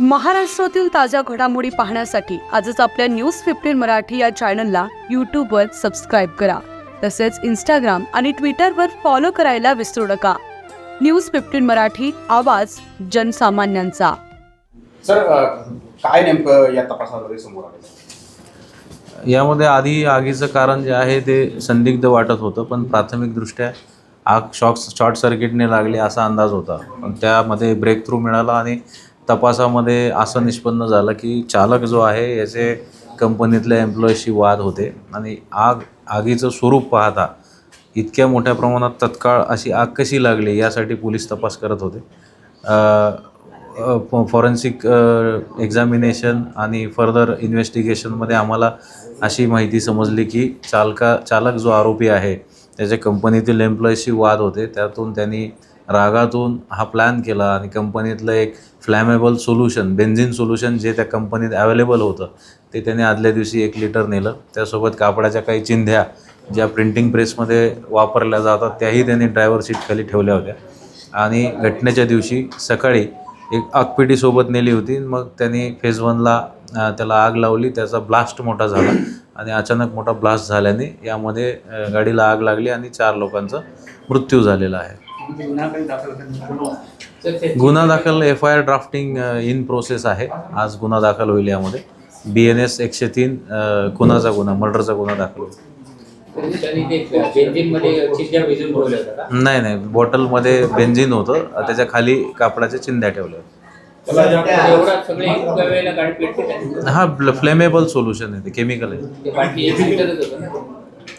महाराष्ट्रातील ताज्या घडामोडी पाहण्यासाठी आजच आपल्या न्यूज फिफ्टीन मराठी या चॅनलला यूट्यूबवर सबस्क्राईब करा. तसेच इंस्टाग्राम आणि ट्विटरवर फॉलो करायला विसरू नका. न्यूज फिफ्टीन मराठी आवाज जनसामान्यांचा. सर काय नेमकं या तपासामध्ये समोर आलं यामध्ये आधी आगीचं कारण जे आहे ते संदिग्ध वाटत होतं पण प्राथमिकदृष्ट्या आग शॉक शॉर्ट सर्किटने लागली असा अंदाज होता. पण त्यामध्ये ब्रेक थ्रू मिळाला आणि तपासामध्ये असं निष्पन्न झालं की चालक जो आहे याचे कंपनीतल्या एम्प्लॉईशी वाद होते. आणि आग आगीचं स्वरूप पाहता इतक्या मोठ्या प्रमाणात तत्काळ अशी आग कशी लागली यासाठी पोलीस तपास करत होते. फॉरेन्सिक एक्झामिनेशन आणि फर्दर इन्व्हेस्टिगेशनमध्ये आम्हाला अशी माहिती समजली की चालका चालक जो आरोपी आहे त्याच्या कंपनीतील एम्प्लॉईशी वाद होते. त्यातून त्यांनी रागातून हा प्लॅन केला आणि कंपनीतलं एक फ्लॅमेबल सोल्युशन बेन्झिन सोल्युशन जे त्या कंपनीत अवेलेबल होतं ते त्याने आदल्या दिवशी एक लिटर नेलं. त्यासोबत कापडाच्या काही चिंध्या ज्या प्रिंटिंग प्रेसमध्ये वापरल्या जातात त्याही त्याने ड्रायव्हर सीटखाली ठेवल्या होत्या. आणि घटनेच्या दिवशी सकाळी एक आगपेटीसोबत नेली होती. मग त्यांनी फेज वनला त्याला आग लावली. त्याचा ब्लास्ट मोठा झाला आणि अचानक मोठा ब्लास्ट झाल्याने यामध्ये गाडीला आग लागली आणि चार लोकांचा मृत्यू झालेला आहे. गुन्हा दाखल F I R drafting in process आहे. आज गुन्हा दाखल होईल यामध्ये. बी एन एस एकशे तीन खुनाचा गुन्हा मर्डरचा गुन्हा दाखल होईल. नाही नाही. बॉटलमध्ये बेंझिन होतं. त्याच्याखाली कापडाच्या चिंध्या ठेवल्या हा फ्लेमेबल सोल्युशन आहे ते केमिकल आहे.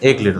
एक लिटर